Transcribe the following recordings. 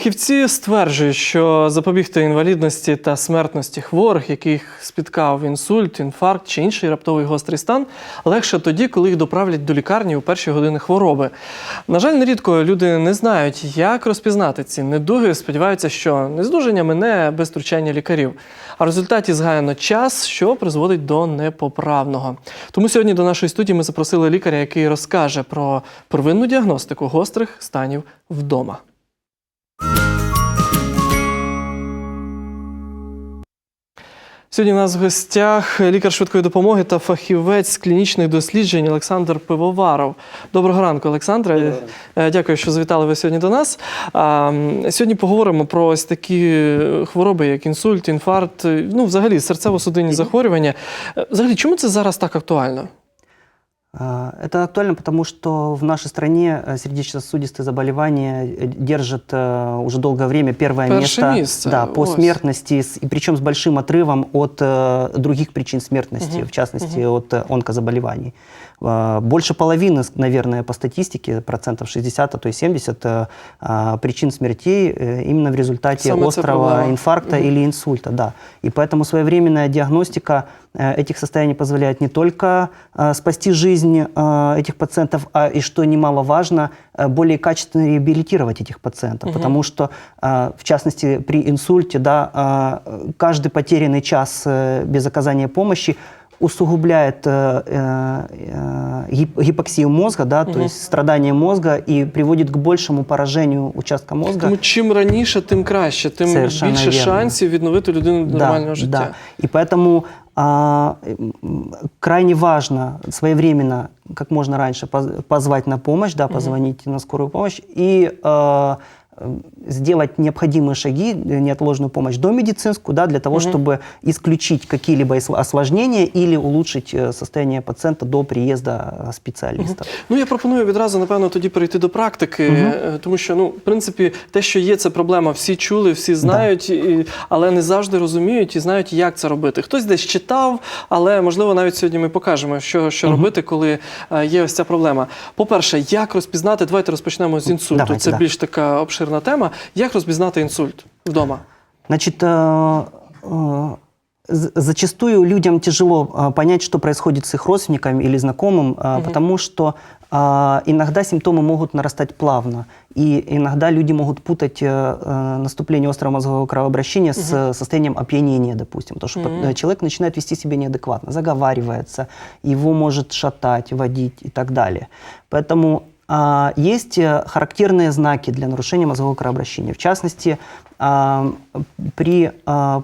Фахівці стверджують, що запобігти інвалідності та смертності хворих, яких спіткав інсульт, інфаркт чи інший раптовий гострий стан, легше тоді, коли їх доправлять до лікарні у перші години хвороби. На жаль, нерідко люди не знають, як розпізнати ці недуги. Сподіваються, що нездужання мине без втручання лікарів. А в результаті згаяно час, що призводить до непоправного. Тому сьогодні до нашої студії ми запросили лікаря, який розкаже про первинну діагностику гострих станів вдома. Сьогодні у нас в гостях лікар швидкої допомоги та фахівець клінічних досліджень Олександр Пивоваров. Доброго ранку, Олександре. Е, Дякую, що завітали ви сьогодні до нас. Сьогодні поговоримо про ось такі хвороби, як інсульт, інфаркт, ну, взагалі серцево-судинні захворювання. Е, Взагалі, чому це зараз так актуально? А, Это актуально, потому что в нашей стране э, сердечно-сосудистые заболевания э, держат э, уже долгое время первое место місце, да, по ось. смертности, и причем с большим отрывом от других причин смертности, Мгм, в частности от э, онкозаболеваний. А, Больше половины, наверное, по статистике, процентов 60, а то и 70 э, а, причин смертей именно в результате Самое острого проблема. инфаркта Мгм. или инсульта. Да. И поэтому своевременная диагностика этих состояний позволяет не только э, спасти жизнь э, этих пациентов, а и, что немаловажно, э, более качественно реабилитировать этих пациентов. Мгм. Потому что, э, в частности, при инсульте, да, э, каждый потерянный час э, без оказания помощи усугубляет э, э, э, гип- гипоксию мозга, да, то Мгм. есть страдание мозга и приводит к большему поражению участка мозга. Тому чим раніше, тим краще, тим Совершенно більше вірно. шансів відновити людину до нормального життя. Да. И поэтому а, крайне важно своевременно, как можно раньше, поз- позвать на помощь, да, позвонить на скорую помощь. И э, сделать необходимые шаги, э, неотложную помощь до медицинскую, да, для того, Мгм. чтобы исключить какие-либо ос- осложнения или улучшить э, состояние пациента до приезда э, специалиста. Ну, я пропоную відразу, напевно, тоді перейти до практики, Мгм. е, тому що, ну, в принципі, те, що є, це проблема. Всі чули, всі знають, і, але не завжди розуміють і знають, як це робити. Хтось десь читав, але можливо навіть сьогодні ми покажемо, що, що Мгм. робити, коли е, є ось ця проблема. По-перше, як розпізнати, давайте розпочнемо з інсульту. Давайте, це да. більш така обширна Тема. Як розпізнати інсульт вдома? Значит, зачастую людям тяжело понять, что происходит с их родственниками или знакомым, Мгм. потому что э, иногда симптомы могут нарастать плавно, и иногда люди могут путать э, э, наступление острого мозгового кровообращения с э, состоянием опьянения, допустим, потому что э, человек начинает вести себя неадекватно, заговаривается, его может шатать, водить и так далее. Поэтому а, есть э, характерные знаки для нарушения мозгового кровообращения. В частности, а, при а,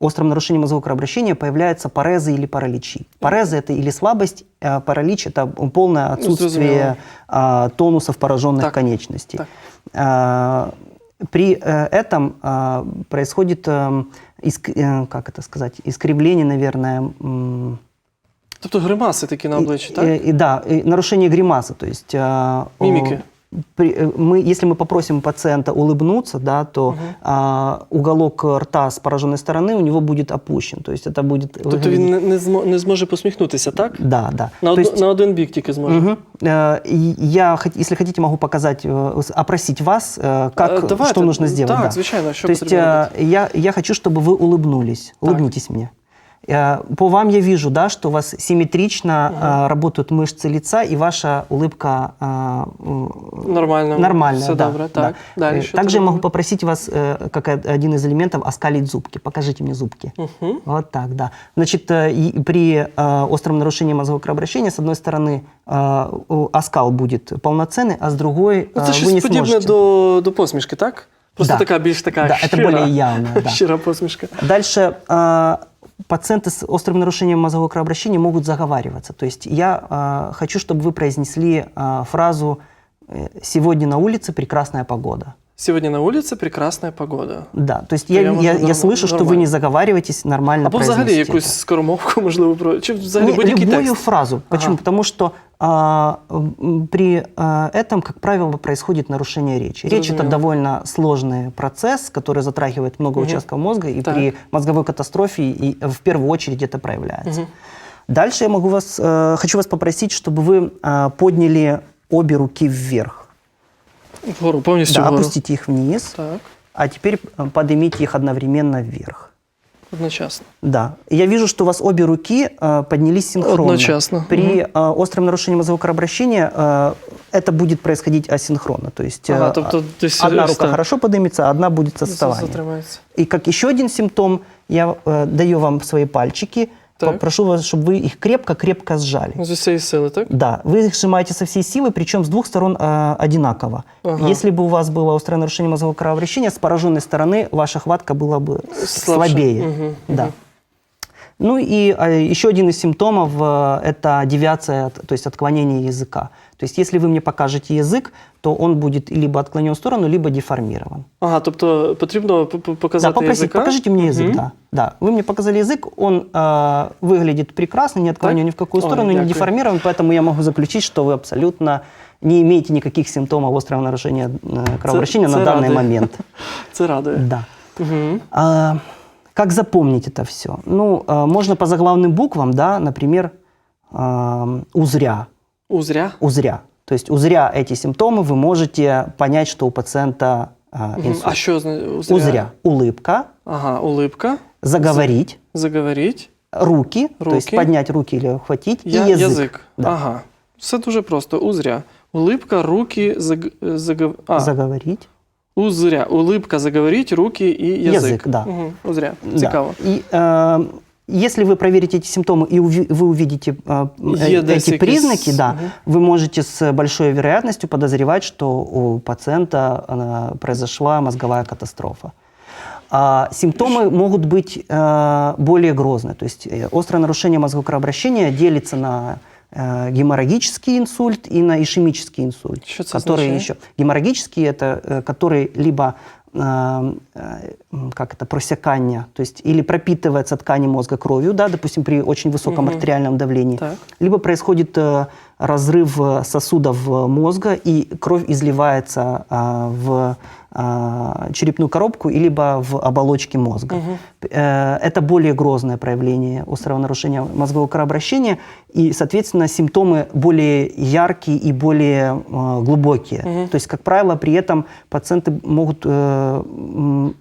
остром нарушении мозгового кровообращения появляются парезы или параличи. Парезы это или слабость, а паралич это полное отсутствие зрозуміло. а, тонусов пораженных Так, конечностей. так. А, При э, этом а, происходит, эм, как это сказать, искривление, наверное, Тобто гримаси такі на обличчі, и, так? и- и да, и нарушение гримасы, то есть а, о, Мимики. при- э, мы, если мы попросим пациента улыбнуться, да, то Мгм. а, уголок рта с пораженной стороны у него будет опущен, то есть это будет. Тобто выглядеть- він не, не, змо, не зможе посміхнутися, так? Да, да. На, То одну, есть- на один бік тільки зможе. Мгм. Э, и Я, хот- если хотите, могу показать, э, опросить вас, э, как, Е, давайте. что нужно сделать. Так, да. звичайно, що То есть потрібно э, робити? я, я хочу, чтобы вы улыбнулись. Так. Улыбнитесь мне. Э, По вам я вижу, да, что у вас симметрично э, работают мышцы лица, и ваша улыбка э, м, Нормально. нормальная. Все да, добре, да. так. Далі, Э, що Также я треба могу робити? попросить вас, э, как од- один из элементов, оскалить зубки. Покажите мне зубки. Мгм. Вот так, да. Значит, э, и при э, остром нарушении мозгового кровообращения, с одной стороны, э, у- оскал будет полноценный, а с другой Ну, э, це вы щось не подібне сможете. до, до посмішки, так? Просто Да. така більш така Да, это щира, более явно, да. щира посмішка. Дальше э, пациенты с острым нарушением мозгового кровообращения могут заговариваться. То есть я э, хочу, чтобы вы произнесли э, фразу э, «Сегодня на улице прекрасная погода». Сьогодні на вулиці прекрасна погода. Да, то есть То я, я я, можу я норм- слышу, что вы нормально. не заговариваетесь, нормально Або взагалі произнесите якусь это. скоромовку, можливо, про чи взагалі Не, будь-який любую текст. фразу. Почему? Ага. Потому что а, м, при а, этом, как правило, происходит нарушение речи. Речь это Зрозуміло. довольно сложный процесс, который затрагивает много Мгм. участков мозга, и Так. при мозговой катастрофе и в первую очередь это проявляется. Мгм. Дальше я могу вас, э, хочу вас попросить, чтобы вы а, подняли обе руки вверх. Вгору, повністю Да, вгору. опустите их вниз, Так, а теперь э, поднимите их одновременно вверх. Одночасно. Да. Я вижу, что у вас обе руки э, поднялись синхронно. Одночасно. При Мгм. э, остром нарушении мозгового кровообращения э, это будет происходить асинхронно. То есть э, Ага, тобто десь одна рука хорошо поднимется, а одна будет с отставанием. И как еще один симптом, я э, даю вам свои пальчики, Так. прошу вас, чтобы вы их крепко-крепко сжали. Ну, З усієї сили, так? Да, вы их сжимаете со всей силы, причем с двух сторон э, одинаково. Ага. Если бы у вас было острое нарушение мозгового кровообращения, с пораженной стороны ваша хватка была бы Слабше. слабее. Мгм, Да. мгм. Ну и э, еще один из симптомов э, это девиация, от- то есть отклонение языка. То есть если вы мне покажете язык, то он будет либо отклонен в сторону, либо деформирован. Ага, тобто потрібно п- п- Да, показати попросите, язика? покажите мне язык, Мгм. да. Да, вы мне показали язык, он э, выглядит прекрасно, не отклонен Так? ни в какую Ой, сторону, не дякую. деформирован, поэтому я могу заключить, что вы абсолютно не имеете никаких симптомов острого нарушения э, кровообращения Це- на це данный радує. момент. Це радує. Да. Угу. А, как запомнить это все? Ну, а, можно по заглавным буквам, да, например, а, узря. Узря. Узря. То есть, узря эти симптомы, вы можете понять, что у пациента Мгм. инсульт. А що узря? Узря. Улыбка, Ага, улипка. заговорить, Заговоріть. руки, то есть Руки. поднять руки или ухватить, Я, и язык. язик. Да. Ага. Все дуже просто. Узря. Улипка, руки, заг... загов... а, Заговорить. узря. Улипка, заговоріть, руки і язик. Язик, да. Угу. Узря. Да. Цікаво. И э, если вы проверите эти симптомы и уви- вы увидите э, э, Е десь эти якісь- признаки, да, Мгм. вы можете с большой вероятностью подозревать, что у пациента э, произошла мозговая катастрофа. А симптомы могут быть э, более грозные. То есть э, острое нарушение мозгового кровообращения делится на э, геморрагический инсульт и на ишемический инсульт, Что это означает? еще геморрагический это э, который либо э, э, как это просекание, то есть или пропитывается ткани мозга кровью, да, допустим, при очень высоком Мгм. артериальном давлении, Так. либо происходит э, разрыв э, сосудов э, мозга и кровь изливается в а, черепную коробку либо в оболочке мозга. Э, Это более грозное проявление острого нарушения мозгового кровообращения, и, соответственно, симптомы более яркие и более э, глубокие. Мгм. То есть, как правило, при этом пациенты могут э,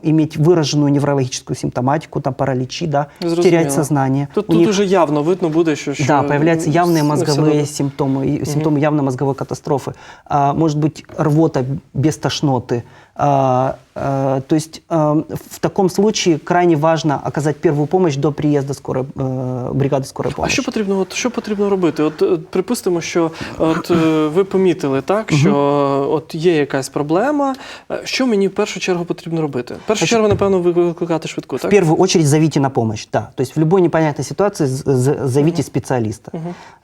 иметь выраженную неврологическую симптоматику, там параличи, да, Зрозуміло. терять сознание. Тут, У тут них- уже явно видно буде, що, що да, появляются явные мозговые симптомы, и симптомы явно мозговой катастрофы. А, может быть, рвота без тошноты. А, а, то есть а, в таком случае крайне важно оказать первую помощь до приезда скорой, э, бригады скорой А помощи. що потрібно, от, що потрібно робити? От, е, припустимо, що от, е, ви помітили, так, що от є якась проблема. Е, Що мені в першу чергу потрібно робити? В першу Значить, чергу, напевно, ви- викликати швидку, В так? первую очередь зовите на помощь, да. То есть в любой непонятной ситуации з- з- зовите специалиста.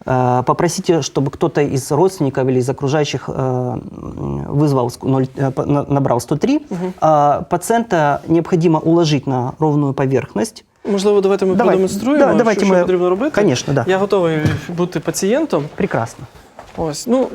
Э, Попросите, чтобы кто-то из родственников или из окружающих э, м, вызвал, ск- ноль- э, по- на- набрал 103. А Пациента необходимо уложить на ровную поверхность. Можливо, давайте ми Давай. продемонструємо, Да, давайте що, що ми- потрібно робити. Конечно, да. Я готовий бути пацієнтом. Прекрасно. Ось, ну,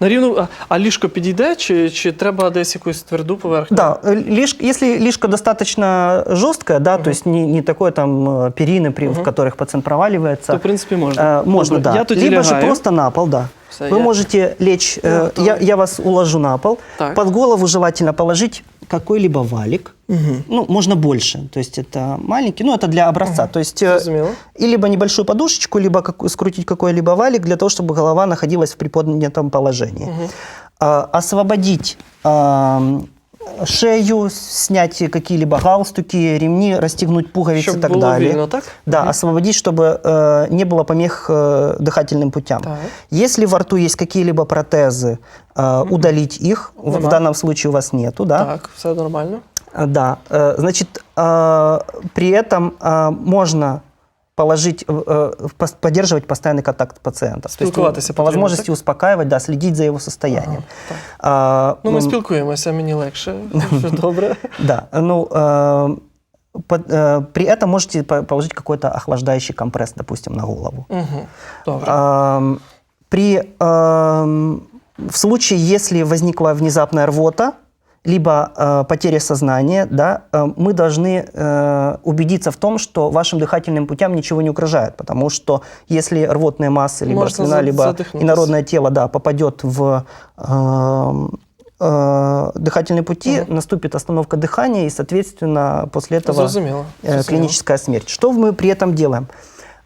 на рівну, а, а ліжко підійде, чи, чи треба десь якусь тверду поверхню? Да, э, лишь, если лишко достаточно жесткое, да, то есть не, не такое там э, перины, при, в которых пациент проваливается, То, в принципі, можна. Э, можно, Добре, да. Я тоді Либо же лягаю. просто на пол, да. Все, Вы я- можете лечь, Я э, готов. я, я вас уложу на пол. Так. Под голову желательно положить какой-либо валик. Ну, можно больше. То есть это маленький, ну, это для образца. То есть э, Зрозуміло. и либо небольшую подушечку, либо как- скрутить какой-либо валик для того, чтобы голова находилась в приподнятом положении. А, освободить ам, шею, снять какие-либо галстуки, ремни, расстегнуть пуговицы Щоб и так було далее. вільно, так? Да, освободить, чтобы э, не было помех э, дыхательным путям. Так. Если во рту есть какие-либо протезы, э, удалить их. В, в данном случае у вас нету, да? Так, все нормально. А, Да. Э, Значит, э, при этом э, можно положить, э, э, пос- поддерживать постоянный контакт пациента. То есть, Спілкуватися по потрібно, так? возможности успокаивать, да, следить за его состоянием. так. А, Ну, ми м, спілкуємося, мені легше. Все добре. Да, ну, э, под- э, при этом можете по- положить какой-то охлаждающий компресс, допустим, на голову. Угу. Добре. Ам, При, ам, в случае, если возникла внезапная рвота, либо э, потеря сознания, да, э, мы должны э, убедиться в том, что вашим дыхательным путям ничего не угрожает, потому что если рвотная масса, либо Можно слюна, либо инородное тело да, попадет в, эм, э, дыхательные пути, Мгм. наступит остановка дыхания, и, соответственно, после этого Зрозуміло. э, клиническая смерть. Что мы при этом делаем?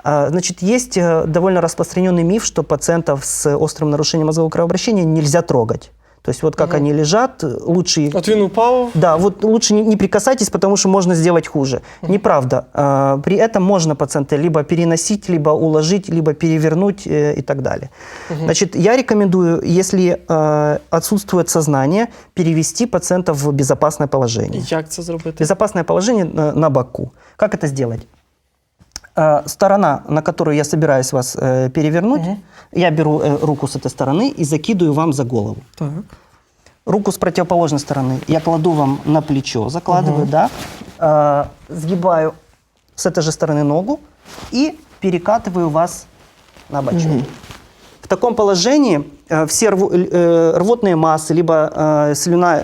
А, Значит, есть э, довольно распространенный миф, что пациентов с острым нарушением мозгового кровообращения нельзя трогать. То есть вот как Мгм. они лежат, лучше... От він упав. Да, вот лучше не, не прикасайтесь, потому что можно сделать хуже. Неправда. А, При этом можно пациента либо переносить, либо уложить, либо перевернуть э, и так далее. Значит, я рекомендую, если э, отсутствует сознание, перевести пациента в безопасное положение. Як це зробити? Безопасное положение на, на боку. Как это сделать? Э, Сторона, на которую я собираюсь вас э, перевернуть, Мгм. я беру э, руку с этой стороны и закидываю вам за голову. Так. Руку с противоположной стороны я кладу вам на плечо, закладываю, да, Э, сгибаю с этой же стороны ногу и перекатываю вас на бочок. В таком положении все рво- э, рвотные массы, либо э, слюна,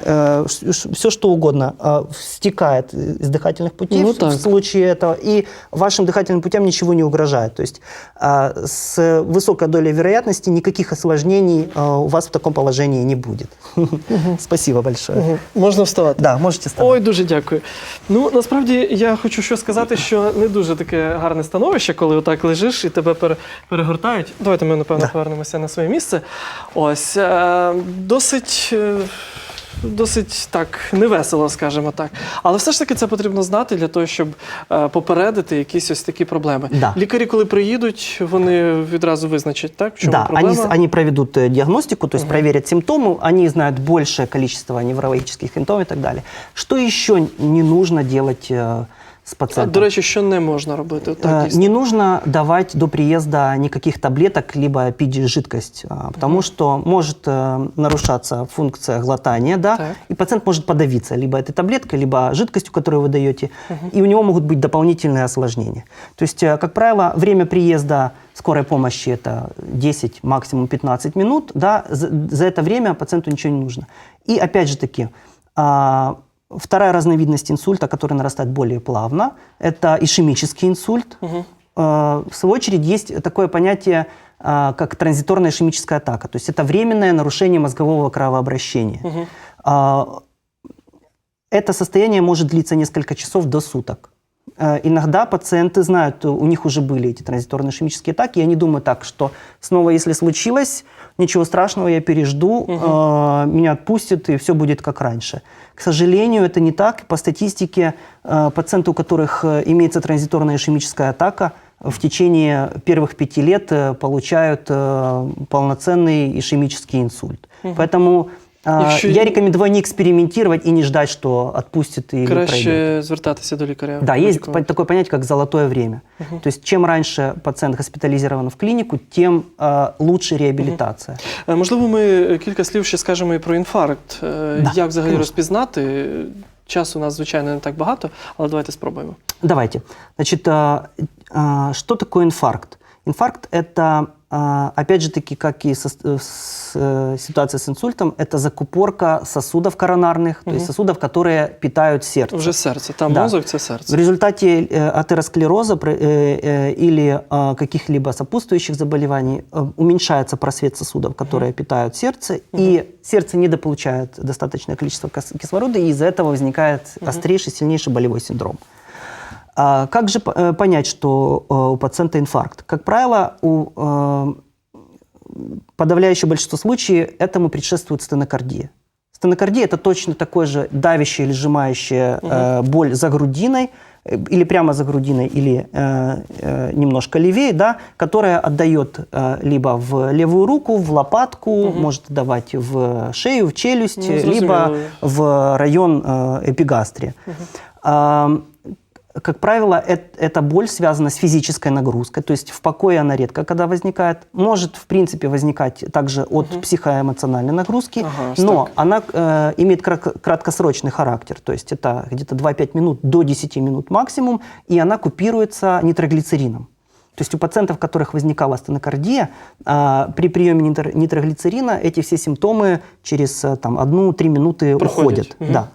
все что угодно э, стекает из дыхательных путей Ну в, так. в случае этого, и вашим дыхательным путям ничего не угрожает. То есть э, с высокой долей вероятности никаких осложнений э, у вас в таком положении не будет. Спасибо большое. Мгм. Можна вставати. Да, можете ставить. Ой, дуже дякую. Ну насправді я хочу що сказати, що не дуже таке гарне становище, коли отак лежиш і тебе пере- перегортають. Давайте ми напевно повернемося на своє місце. Ось е, досить. е, Досить так невесело, скажімо так. Але все ж таки це потрібно знати для того, щоб е, попередити якісь ось такі проблеми. Да. Лікарі, коли приїдуть, вони відразу визначать, так? В чому Да, проблема. они, с- они проведут э, диагностику, то есть проверят симптомы, они знают большее количество неврологических симптомов и так далее. Что еще не нужно делать э, С А, пациентом? до речі, що не можна робити? Э, Так, дійсно. не нужно давать до приезда никаких таблеток, либо пить жидкость, а, потому что может э, нарушаться функция глотания, да, Так. и пациент может подавиться либо этой таблеткой, либо жидкостью, которую вы даете, и у него могут быть дополнительные осложнения. То есть, э, как правило, время приезда скорой помощи это 10, максимум 15 минут, да, за, за это время пациенту ничего не нужно. И опять же таки, а, Вторая разновидность инсульта, который нарастает более плавно, это ишемический инсульт. Э, В свою очередь есть такое понятие, а, как транзиторная ишемическая атака. То есть это временное нарушение мозгового кровообращения. А, Это состояние может длиться несколько часов до суток. Э, Иногда пациенты знают, у них уже были эти транзиторные ишемические атаки, и они думают так, что снова, если случилось, ничего страшного, я пережду, э, меня отпустят, и все будет как раньше. К сожалению, это не так. По статистике, э, пациенты, у которых э, имеется транзиторная ишемическая атака, в течение первых пяти лет э, получают э, полноценный ишемический инсульт. Поэтому э, Якщо- я рекомендую не экспериментировать и не ждать, что отпустит или пройдет. Краще звертатися до лікаря. Да, есть Будь-якого. по- такое понятие, как золотое время. То есть чем раньше пациент госпитализирован в клинику, тем э, лучше реабилитация. Е, Можливо, ми кілька слів ще скажемо і про інфаркт. Е, Да, Як взагалі конечно. розпізнати? Часу у нас, звичайно, не так багато, але давайте спробуємо. Давайте. Значит, а, а, что такое инфаркт? Инфаркт – это, а, опять же таки, как и со- с, э, ситуация с инсультом, это закупорка сосудов коронарных, то есть сосудов, которые питают сердце. Вже серце. Там Да. мозок це В серце. результате э, атеросклероза э, э, или э, каких-либо сопутствующих заболеваний э, уменьшается просвет сосудов, которые питают сердце, и сердце недополучает достаточное количество кис- кислорода, и из-за этого возникает острейший, сильнейший болевой синдром. А как же э, понять, что э, у пациента инфаркт? Как правило, у э, подавляющее большинство случаев этому предшествует стенокардия. Стенокардия – это точно такое же давящая или сжимающая э, боль за грудиной, или прямо за грудиной, или э, э, немножко левее, да, которая отдает э, либо в левую руку, в лопатку, может отдавать в шею, в челюсть, Ну, либо в район э, эпигастрии. А, как правило, эт- эта боль связана с физической нагрузкой, то есть в покое она редко когда возникает, может в принципе возникать также от психоэмоциональной нагрузки, Ага, но так. она э, имеет краткосрочный характер, то есть это где-то 2-5 минут до 10 минут максимум, и она купируется нитроглицерином. То есть у пациентов, у которых возникала стенокардия, а, при приеме нитро- нитроглицерина эти все симптомы через э, там, 1-3 минуты Проходят. уходят. Мгм. Да.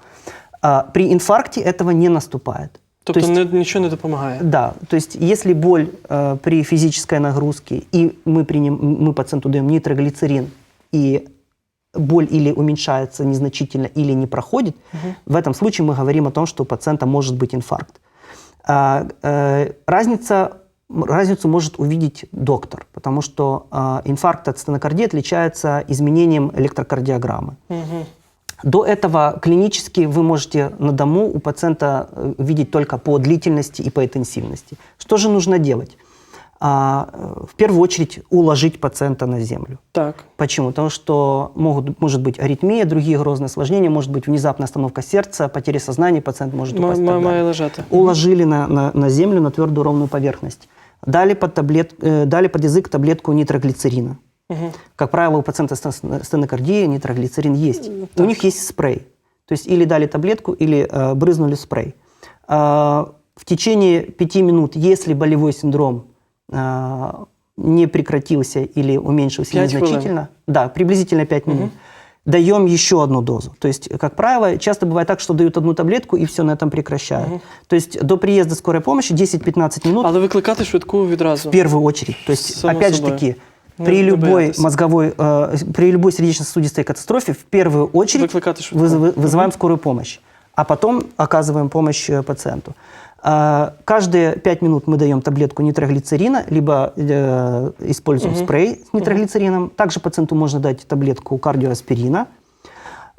А, при инфаркте этого не наступает. Тобто то есть, не, нічого не допомагає. да, то есть если боль э, при физической нагрузке, и мы, приним, мы пациенту даем нитроглицерин, и боль или уменьшается незначительно, или не проходит, в этом случае мы говорим о том, что у пациента может быть инфаркт. А, э, разница, разницу может увидеть доктор, потому что а, инфаркт от стенокардии отличается изменением электрокардиограммы. Угу. До этого клинически вы можете на дому у пациента э, видеть только по длительности и по интенсивности. Что же нужно делать? А, э, в первую очередь уложить пациента на землю. Так. Почему? Потому что могут, может быть аритмия, другие грозные осложнения, может быть внезапная остановка сердца, потеря сознания, пациент может упасть. далее. Має лежати. Уложили на, на, на землю, на твердую ровную поверхность. Дали под, таблет, э, дали под язык таблетку нитроглицерина. Угу. Как правило, у пациента стен- стенокардии нитроглицерин есть. У них есть спрей. То есть или дали таблетку, или э, брызнули спрей. А, в течение пяти минут, если болевой синдром а, не прекратился или уменьшился незначительно, да, приблизительно 5 минут, даем еще одну дозу. То есть, как правило, часто бывает так, что дают одну таблетку и все на этом прекращают. То есть до приезда скорой помощи 10-15 минут Але викликати швидку відразу. в первую очередь. То есть, Само опять же собой. таки, Не- при любой мозговой, э, при любой сердечно-сосудистой катастрофе в первую очередь вызывы- вызываем скорую помощь, а потом оказываем помощь э, пациенту. А, Каждые 5 минут мы даем таблетку нитроглицерина, либо э, используем спрей с нитроглицерином. Также пациенту можно дать таблетку кардиоаспирина.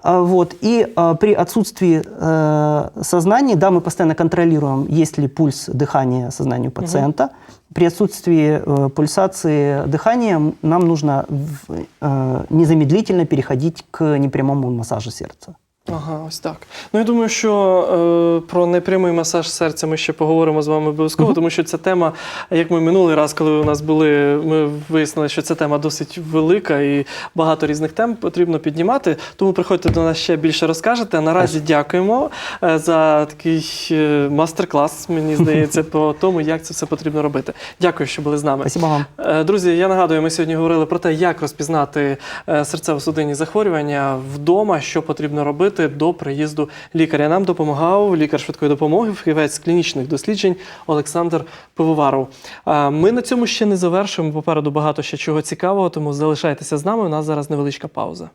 А, Вот. И а, при отсутствии э, сознания, да, мы постоянно контролируем, есть ли пульс дыхания сознанию пациента. При отсутствии э, пульсации дыхания нам нужно в- э, незамедлительно переходить к непрямому массажу сердца. Ага, ось так. Ну я думаю, що е, про непрямий масаж серця ми ще поговоримо з вами обов'язково, тому що ця тема, як ми минулий раз, коли у нас були, ми вияснили, що ця тема досить велика і багато різних тем потрібно піднімати. Тому приходьте до нас ще більше розкажете. Наразі дякуємо е, за такий е, мастер-клас, мені здається, по тому, як це все потрібно робити. Дякую, що були з нами. Спасибо вам. Е, Друзі, я нагадую, ми сьогодні говорили про те, як розпізнати серцево-судинні захворювання вдома, що потрібно робити до приїзду лікаря. Нам допомагав лікар швидкої допомоги, фахівець клінічних досліджень Олександр Пивоваров. Ми на цьому ще не завершуємо. Попереду багато ще чого цікавого, тому залишайтеся з нами. У нас зараз невеличка пауза.